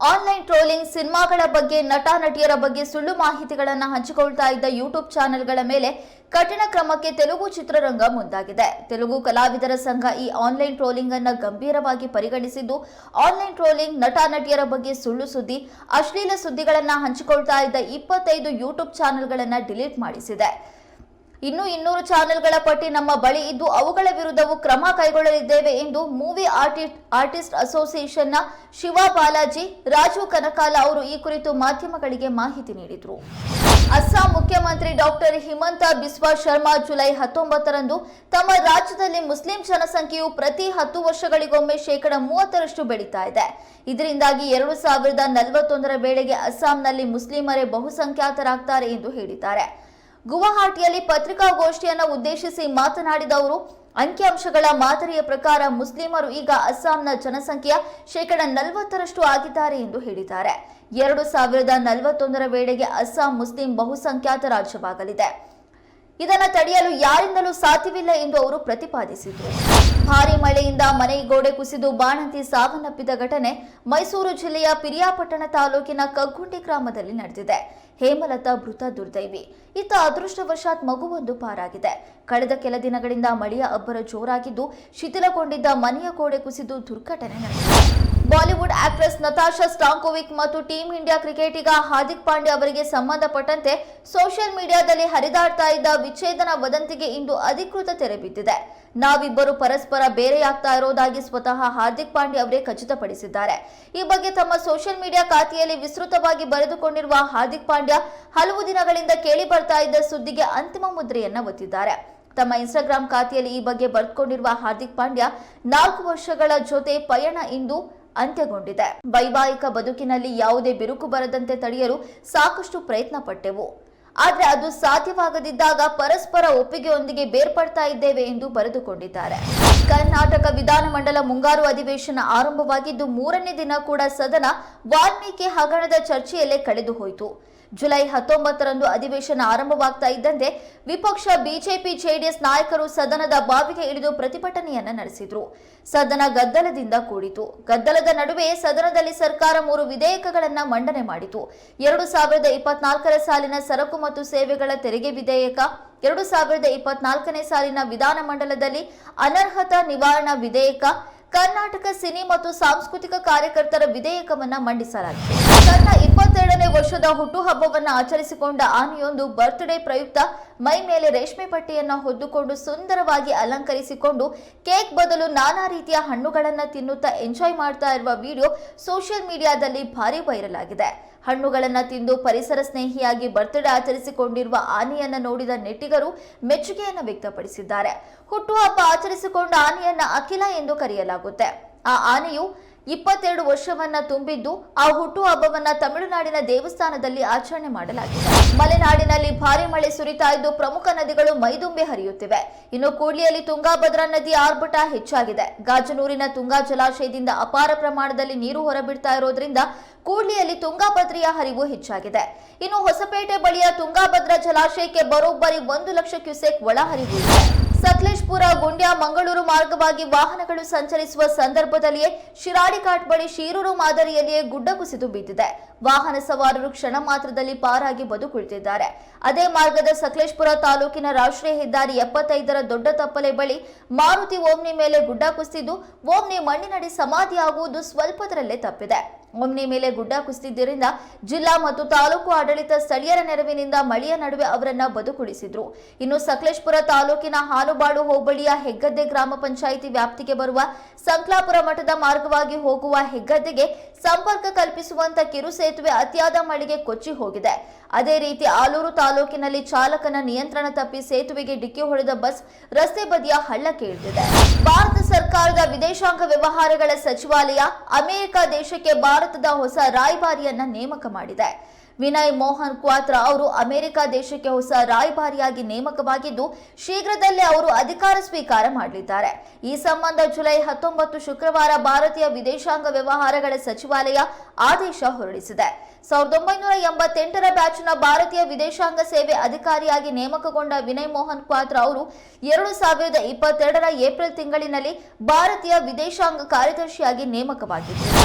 Online trolling ಸಿನಿಮಾಗಳ ಬಗ್ಗೆ, ನಟ, ನಟಿಯರ ಬಗ್ಗೆ ಸುಳ್ಳು ಮಾಹಿತಿಗಳನ್ನು ಹಂಚಿಕೊಳ್ತಾ ಇದ್ದ ಯೂಟ್ಯೂಬ್ ಚಾನೆಲ್ಗಳ ಮೇಲೆ ಕಠಿಣ ಕ್ರಮಕ್ಕೆ ತೆಲುಗು ಚಿತ್ರರಂಗ ಮುಂದಾಗಿದೆ. ತೆಲುಗು ಕಲಾವಿದರ ಸಂಘ ಈ ಆನ್ಲೈನ್ ಟ್ರೋಲಿಂಗ್ ಅನ್ನು ಗಂಭೀರವಾಗಿ ಪರಿಗಣಿಸಿದ್ದು, ಆನ್ಲೈನ್ ಟ್ರೋಲಿಂಗ್ ನಟ, ನಟಿಯರ ಬಗ್ಗೆ ಸುಳ್ಳು ಸುದ್ದಿ, ಅಶ್ಲೀಲ ಸುದ್ದಿಗಳನ್ನು ಹಂಚಿಕೊಳ್ತಾ ಇದ್ದ ಇಪ್ಪತ್ತೈದು ಯೂಟ್ಯೂಬ್ ಚಾನೆಲ್ಗಳನ್ನು ಡಿಲೀಟ್ ಮಾಡಿಸಿದೆ. ಇನ್ನು ಇನ್ನೂರು ಚಾನೆಲ್ಗಳ ಪಟ್ಟಿ ನಮ್ಮ ಬಳಿ ಇದ್ದು ಅವುಗಳ ವಿರುದ್ಧವೂ ಕ್ರಮ ಕೈಗೊಳ್ಳಲಿದ್ದೇವೆ ಎಂದು ಮೂವಿ ಆರ್ಟಿಸ್ಟ್ ಆರ್ಟಿಸ್ಟ್ ಅಸೋಸಿಯೇಷನ್ನ ಶಿವ ಬಾಲಾಜಿ, ರಾಜು ಕನಕಾಲ ಅವರು ಈ ಕುರಿತು ಮಾಧ್ಯಮಗಳಿಗೆ ಮಾಹಿತಿ ನೀಡಿದರು. ಅಸ್ಸಾಂ ಮುಖ್ಯಮಂತ್ರಿ ಡಾಕ್ಟರ್ ಹಿಮಂತ ಬಿಸ್ವಾ ಶರ್ಮಾ ಜುಲೈ ಹತ್ತೊಂಬತ್ತರಂದು ತಮ್ಮ ರಾಜ್ಯದಲ್ಲಿ ಮುಸ್ಲಿಂ ಜನಸಂಖ್ಯೆಯು ಪ್ರತಿ ಹತ್ತು ವರ್ಷಗಳಿಗೊಮ್ಮೆ ಶೇಕಡ ಮೂವತ್ತರಷ್ಟು ಬೆಳೀತಾ ಇದೆ. ಇದರಿಂದಾಗಿ ಎರಡು ಸಾವಿರದ ನಲವತ್ತೊಂದರ ವೇಳೆಗೆ ಅಸ್ಸಾಂನಲ್ಲಿ ಮುಸ್ಲಿಮರೇ ಬಹುಸಂಖ್ಯಾತರಾಗ್ತಾರೆ ಎಂದು ಹೇಳಿದ್ದಾರೆ. ಗುವಾಹಟಿಯಲ್ಲಿ ಪತ್ರಿಕಾಗೋಷ್ಠಿಯನ್ನು ಉದ್ದೇಶಿಸಿ ಮಾತನಾಡಿದ ಅವರು, ಅಂಕಿಅಂಶಗಳ ಮಾದರಿಯ ಪ್ರಕಾರ ಮುಸ್ಲಿಮರು ಈಗ ಅಸ್ಸಾಂನ ಜನಸಂಖ್ಯೆಯ ಶೇಕಡ ನಲವತ್ತರಷ್ಟು ಆಗಿದ್ದಾರೆ ಎಂದು ಹೇಳಿದ್ದಾರೆ. ಎರಡು ಸಾವಿರದ ನಲವತ್ತೊಂದರ ವೇಳೆಗೆ ಅಸ್ಸಾಂ ಮುಸ್ಲಿಂ ಬಹುಸಂಖ್ಯಾತ ರಾಜ್ಯವಾಗಲಿದೆ. ಇದನ್ನು ತಡೆಯಲು ಯಾರಿಂದಲೂ ಸಾಧ್ಯವಿಲ್ಲ ಎಂದು ಅವರು ಪ್ರತಿಪಾದಿಸಿದರು. ಭಾರಿ ಮಳೆಯಿಂದ ಮನೆ ಗೋಡೆ ಕುಸಿದು ಬಾಣಂತಿ ಸಾವನ್ನಪ್ಪಿದ ಘಟನೆ ಮೈಸೂರು ಜಿಲ್ಲೆಯ ಪಿರಿಯಾಪಟ್ಟಣ ತಾಲೂಕಿನ ಕಗ್ಗುಂಡಿ ಗ್ರಾಮದಲ್ಲಿ ನಡೆದಿದೆ. ಹೇಮಲತಾ ಮೃತ ದುರ್ದೈವಿ. ಇತ್ತ ಅದೃಷ್ಟವಶಾತ್ ಮಗುವೊಂದು ಪಾರಾಗಿದೆ. ಕಳೆದ ಕೆಲ ದಿನಗಳಿಂದ ಮಳೆಯ ಅಬ್ಬರ ಜೋರಾಗಿದ್ದು ಶಿಥಿಲಗೊಂಡಿದ್ದ ಮನೆಯ ಗೋಡೆ ಕುಸಿದು ದುರ್ಘಟನೆ ನಡೆದಿದೆ. ಬಾಲಿವುಡ್ ಆಕ್ಟ್ರೆಸ್ ನತಾಶಾ ಸ್ಟಾಂಕೋವಿಕ್ ಮತ್ತು ಟೀಂ ಇಂಡಿಯಾ ಕ್ರಿಕೆಟಿಗ ಹಾರ್ದಿಕ್ ಪಾಂಡ್ಯ ಅವರಿಗೆ ಸಂಬಂಧಪಟ್ಟಂತೆ ಸೋಷಿಯಲ್ ಮೀಡಿಯಾದಲ್ಲಿ ಹರಿದಾಡ್ತಾ ಇದ್ದ ವಿಚ್ಛೇದನ ವದಂತಿಗೆ ಇಂದು ಅಧಿಕೃತ ತೆರೆ ಬಿದ್ದಿದೆ. ನಾವಿಬ್ಬರು ಪರಸ್ಪರ ಬೇರೆಯಾಗ್ತಾ ಇರೋದಾಗಿ ಸ್ವತಃ ಹಾರ್ದಿಕ್ ಪಾಂಡೆ ಅವರೇ ಖಚಿತಪಡಿಸಿದ್ದಾರೆ. ಈ ಬಗ್ಗೆ ತಮ್ಮ ಸೋಷಿಯಲ್ ಮೀಡಿಯಾ ಖಾತೆಯಲ್ಲಿ ವಿಸ್ತೃತವಾಗಿ ಬರೆದುಕೊಂಡಿರುವ ಹಾರ್ದಿಕ್ ಪಾಂಡ್ಯ ಹಲವು ದಿನಗಳಿಂದ ಕೇಳಿ ಬರ್ತಾ ಇದ್ದ ಸುದ್ದಿಗೆ ಅಂತಿಮ ಮುದ್ರೆಯನ್ನ ಒತ್ತಿದ್ದಾರೆ. ತಮ್ಮ ಇನ್ಸ್ಟಾಗ್ರಾಂ ಖಾತೆಯಲ್ಲಿ ಈ ಬಗ್ಗೆ ಬರೆದುಕೊಂಡಿರುವ ಹಾರ್ದಿಕ್ ಪಾಂಡ್ಯ, ನಾಲ್ಕು ವರ್ಷಗಳ ಜೊತೆ ಪಯಣ ಇಂದು ಅಂತ್ಯಗೊಂಡಿದೆ. ವೈವಾಹಿಕ ಬದುಕಿನಲ್ಲಿ ಯಾವುದೇ ಬಿರುಕು ಬರದಂತೆ ತಡೆಯಲು ಸಾಕಷ್ಟು ಪ್ರಯತ್ನ ಪಟ್ಟೆವು ಆದರೆ ಅದು ಸಾಧ್ಯವಾಗದಿದ್ದಾಗ ಪರಸ್ಪರ ಒಪ್ಪಿಗೆಯೊಂದಿಗೆ ಬೇರ್ಪಡ್ತಾ ಇದ್ದೇವೆ ಎಂದು ಬರೆದುಕೊಂಡಿದ್ದಾರೆ. ಕರ್ನಾಟಕ ವಿಧಾನಮಂಡಲ ಮುಂಗಾರು ಅಧಿವೇಶನ ಆರಂಭವಾಗಿದ್ದು ಮೂರನೇ ದಿನ ಕೂಡ ಸದನ ವಾಲ್ಮೀಕಿ ಹಗರಣದ ಚರ್ಚೆಯಲ್ಲೇ ಕಳೆದು ಹೋಯಿತು ಜುಲೈ ಹತ್ತೊಂಬತ್ತರಂದು ಅಧಿವೇಶನ ಆರಂಭವಾಗ್ತಾ ಇದ್ದಂತೆ ವಿಪಕ್ಷ ಬಿಜೆಪಿ ಜೆಡಿಎಸ್ ನಾಯಕರು ಸದನದ ಬಾವಿಗೆ ಇಳಿದು ಪ್ರತಿಭಟನೆಯನ್ನ ನಡೆಸಿದ್ರು. ಸದನ ಗದ್ದಲದಿಂದ ಕೂಡಿತು. ಗದ್ದಲದ ನಡುವೆ ಸದನದಲ್ಲಿ ಸರ್ಕಾರ ಮೂರು ವಿಧೇಯಕಗಳನ್ನ ಮಂಡನೆ ಮಾಡಿತು. ಎರಡು ಸಾವಿರದ ಇಪ್ಪತ್ನಾಲ್ಕರ ಸಾಲಿನ ಸರಕು ಮತ್ತು ಸೇವೆಗಳ ತೆರಿಗೆ ವಿಧೇಯಕ, ಎರಡು ಸಾವಿರದ ಇಪ್ಪತ್ನಾಲ್ಕನೇ ಸಾಲಿನ ವಿಧಾನಮಂಡಲದಲ್ಲಿ ಅನರ್ಹತಾ ನಿವಾರಣಾ ವಿಧೇಯಕ ಕರ್ನಾಟಕ ಸಿನಿ ಮತ್ತು ಸಾಂಸ್ಕೃತಿಕ ಕಾರ್ಯಕರ್ತರ ವಿಧೇಯಕವನ್ನ ಮಂಡಿಸಲಾಗಿದೆ. ತನ್ನ ಇಪ್ಪತ್ತೆರಡನೇ ವರ್ಷದ ಹುಟ್ಟುಹಬ್ಬವನ್ನ ಆಚರಿಸಿಕೊಂಡ ಆನೆಯೊಂದು ಬರ್ತ್ಡೇ ಪ್ರಯುಕ್ತ ಮೈ ಮೇಲೆ ರೇಷ್ಮೆ ಪಟ್ಟಿಯನ್ನ ಹೊದ್ದುಕೊಂಡು ಸುಂದರವಾಗಿ ಅಲಂಕರಿಸಿಕೊಂಡು ಕೇಕ್ ಬದಲು ನಾನಾ ರೀತಿಯ ಹಣ್ಣುಗಳನ್ನ ತಿನ್ನುತ್ತಾ ಎಂಜಾಯ್ ಮಾಡ್ತಾ ಇರುವ ವಿಡಿಯೋ ಸೋಷಿಯಲ್ ಮೀಡಿಯಾದಲ್ಲಿ ಭಾರಿ ವೈರಲ್ ಆಗಿದೆ. ಹಣ್ಣುಗಳನ್ನ ತಿಂದು ಪರಿಸರ ಸ್ನೇಹಿಯಾಗಿ ಬರ್ತ್ಡೇ ಆಚರಿಸಿಕೊಂಡಿರುವ ಆನೆಯನ್ನ ನೋಡಿದ ನೆಟ್ಟಿಗರು ಮೆಚ್ಚುಗೆಯನ್ನು ವ್ಯಕ್ತಪಡಿಸಿದ್ದಾರೆ. ಹುಟ್ಟುಹಬ್ಬ ಆಚರಿಸಿಕೊಂಡ ಆನೆಯನ್ನ ಅಖಿಲ ಎಂದು ಕರೆಯಲಾಗುತ್ತೆ ಆ ಆನೆಯು ಇಪ್ಪತ್ತೆರಡು ವರ್ಷವನ್ನ ತುಂಬಿದ್ದು ಆ ಹುಟ್ಟುಹಬ್ಬವನ್ನ ತಮಿಳುನಾಡಿನ ದೇವಸ್ಥಾನದಲ್ಲಿ ಆಚರಣೆ ಮಾಡಲಾಗಿದೆ. ಮಲೆನಾಡಿನಲ್ಲಿ ಭಾರಿ ಮಳೆ ಸುರಿತಾ ಇದ್ದು ಪ್ರಮುಖ ನದಿಗಳು ಮೈದುಂಬಿ ಹರಿಯುತ್ತಿವೆ. ಇನ್ನು ಕೂಡ್ಲಿಯಲ್ಲಿ ತುಂಗಾಭದ್ರಾ ನದಿ ಆರ್ಭಟ ಹೆಚ್ಚಾಗಿದೆ. ಗಾಜನೂರಿನ ತುಂಗಾ ಜಲಾಶಯದಿಂದ ಅಪಾರ ಪ್ರಮಾಣದಲ್ಲಿ ನೀರು ಹೊರಬಿಡ್ತಾ ಇರೋದ್ರಿಂದ ಕೂಡ್ಲಿಯಲ್ಲಿ ತುಂಗಾಭದ್ರೆಯ ಹರಿವು ಹೆಚ್ಚಾಗಿದೆ. ಇನ್ನು ಹೊಸಪೇಟೆ ಬಳಿಯ ತುಂಗಾಭದ್ರಾ ಜಲಾಶಯಕ್ಕೆ ಬರೋಬ್ಬರಿ ಒಂದು ಲಕ್ಷ ಕ್ಯೂಸೆಕ್ ಒಳಹರಿವು ಇದೆ. ಸಕಲೇಶ್ಪುರ ಗುಂಡ್ಯ ಮಂಗಳೂರು ಮಾರ್ಗವಾಗಿ ವಾಹನಗಳು ಸಂಚರಿಸುವ ಸಂದರ್ಭದಲ್ಲಿಯೇ ಶಿರಾಡಿಘಾಟ್ ಬಳಿ ಶೀರೂರು ಮಾದರಿಯಲ್ಲಿಯೇ ಗುಡ್ಡ ಕುಸಿದು ಬಿದ್ದಿದೆ ವಾಹನ ಸವಾರರು ಕ್ಷಣ ಮಾತ್ರದಲ್ಲಿ ಪಾರಾಗಿ ಬದುಕುಳಿದಿದ್ದಾರೆ. ಅದೇ ಮಾರ್ಗದ ಸಕಲೇಶ್ಪುರ ತಾಲೂಕಿನ ರಾಷ್ಟ್ರೀಯ ಹೆದ್ದಾರಿ ಎಪ್ಪತ್ತೈದರ ದೊಡ್ಡ ತಪ್ಪಲೆ ಬಳಿ ಮಾರುತಿ ಓಮ್ನಿ ಮೇಲೆ ಗುಡ್ಡ ಕುಸಿದಿದ್ದು ಓಮ್ನಿ ಮಣ್ಣಿನಡಿ ಸಮಾಧಿಯಾಗುವುದು ಸ್ವಲ್ಪದರಲ್ಲೇ ತಪ್ಪಿದೆ. ಓಮ್ನಿ ಮೇಲೆ ಗುಡ್ಡ ಕುಸಿದಿದ್ದರಿಂದ ಜಿಲ್ಲಾ ಮತ್ತು ತಾಲೂಕು ಆಡಳಿತ ಸ್ಥಳೀಯರ ನೆರವಿನಿಂದ ಮಳೆಯ ನಡುವೆ ಅವರನ್ನ ಬದುಕುಳಿಸಿದ್ರು. ಇನ್ನು ಸಕಲೇಶ್ಪುರ ತಾಲೂಕಿನ ಹಾಲುಬಾಳು ಹೋಬಳಿಯ ಹೆಗ್ಗದ್ದೆ ಗ್ರಾಮ ಪಂಚಾಯಿತಿ ವ್ಯಾಪ್ತಿಗೆ ಬರುವ ಸಂಕ್ಲಾಪುರ ಮಠದ ಮಾರ್ಗವಾಗಿ ಹೋಗುವ ಹೆಗ್ಗದ್ದೆಗೆ ಸಂಪರ್ಕ ಕಲ್ಪಿಸುವಂತ ಕಿರು ಸೇತುವೆ ಅತಿಯಾದ ಮಳೆಗೆ ಕೊಚ್ಚಿ ಹೋಗಿದೆ. ಅದೇ ರೀತಿ ಆಲೂರು ತಾಲೂಕಿನಲ್ಲಿ ಚಾಲಕನ ನಿಯಂತ್ರಣ ತಪ್ಪಿ ಸೇತುವೆಗೆ ಡಿಕ್ಕಿ ಹೊಡೆದ ಬಸ್ ರಸ್ತೆ ಬದಿಯ ಹಳ್ಳಕ್ಕೆ ಇಳಿದಿದೆ. ಭಾರತ ಸರ್ಕಾರದ ವಿದೇಶಾಂಗ ವ್ಯವಹಾರಗಳ ಸಚಿವಾಲಯ ಅಮೆರಿಕ ದೇಶಕ್ಕೆ ಭಾರತದ ಹೊಸ ರಾಯಭಾರಿಯನ್ನ ನೇಮಕ ಮಾಡಿದೆ. ವಿನಯ್ ಮೋಹನ್ ಕ್ವಾತ್ರ ಅವರು ಅಮೆರಿಕ ದೇಶಕ್ಕೆ ಹೊಸ ರಾಯಭಾರಿಯಾಗಿ ನೇಮಕವಾಗಿದ್ದು, ಶೀಘ್ರದಲ್ಲೇ ಅವರು ಅಧಿಕಾರ ಸ್ವೀಕಾರ ಮಾಡಲಿದ್ದಾರೆ. ಈ ಸಂಬಂಧ ಜುಲೈ ಹತ್ತೊಂಬತ್ತು ಶುಕ್ರವಾರ ಭಾರತೀಯ ವಿದೇಶಾಂಗ ವ್ಯವಹಾರಗಳ ಸಚಿವಾಲಯ ಆದೇಶ ಹೊರಡಿಸಿದೆ. ಸಾವಿರದ ಒಂಬೈನೂರ ಎಂಬತ್ತೆಂಟರ ಬ್ಯಾಚ್ನ ಭಾರತೀಯ ವಿದೇಶಾಂಗ ಸೇವೆ ಅಧಿಕಾರಿಯಾಗಿ ನೇಮಕಗೊಂಡ ವಿನಯ್ ಮೋಹನ್ ಕ್ವಾತ್ರ ಅವರು ಎರಡು ಸಾವಿರದ ಇಪ್ಪತ್ತೆರಡರ ಏಪ್ರಿಲ್ ತಿಂಗಳಿನಲ್ಲಿ ಭಾರತೀಯ ವಿದೇಶಾಂಗ ಕಾರ್ಯದರ್ಶಿಯಾಗಿ ನೇಮಕವಾಗಿದ್ದರು.